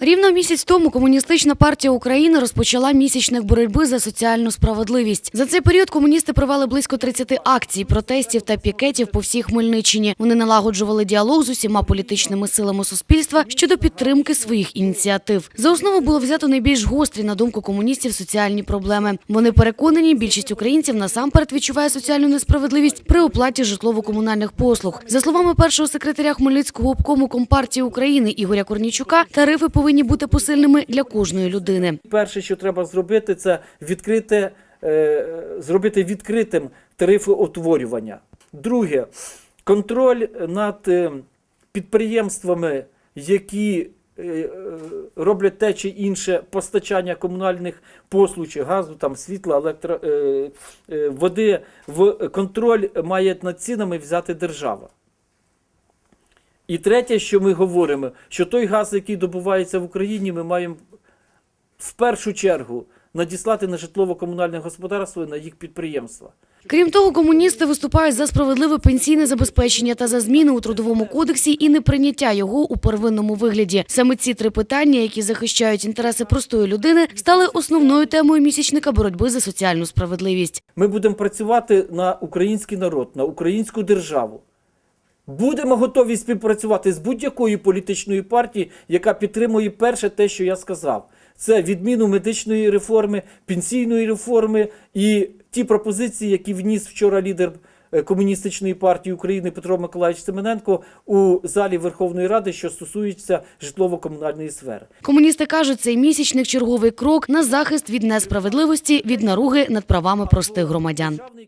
Рівно місяць тому комуністична партія України розпочала місячник боротьби за соціальну справедливість. За цей період комуністи провели близько 30 акцій, протестів та пікетів по всій Хмельниччині. Вони налагоджували діалог з усіма політичними силами суспільства щодо підтримки своїх ініціатив. За основу було взято найбільш гострі на думку комуністів соціальні проблеми. Вони переконані, більшість українців насамперед відчуває соціальну несправедливість при оплаті житлово-комунальних послуг. За словами першого секретаря Хмельницького обкому компартії України Ігоря Корнічука, тарифи повинні бути посильними для кожної людини. Перше, що треба зробити, це відкрити, е, зробити відкритим тарифоутворювання. Друге, контроль над е, підприємствами, які е, роблять те чи інше постачання комунальних послуг, чи газу, там, світла, електро, води, в контроль має над цінами взяти держава. І третє, що ми говоримо, що той газ, який добувається в Україні, ми маємо в першу чергу надіслати на житлово-комунальне господарство і на їх підприємства. Крім того, комуністи виступають за справедливе пенсійне забезпечення та за зміни у трудовому кодексі і неприйняття його у первинному вигляді. Саме ці три питання, які захищають інтереси простої людини, стали основною темою місячника боротьби за соціальну справедливість. Ми будемо працювати на український народ, на українську державу. Будемо готові співпрацювати з будь-якою політичною партією, яка підтримує перше те, що я сказав. Це відміну медичної реформи, пенсійної реформи і ті пропозиції, які вніс вчора лідер е, комуністичної партії України Петро Миколаївич Семененко у залі Верховної Ради, що стосується житлово-комунальної сфери. Комуністи кажуть, цей місячник черговий крок на захист від несправедливості, від наруги над правами простих громадян.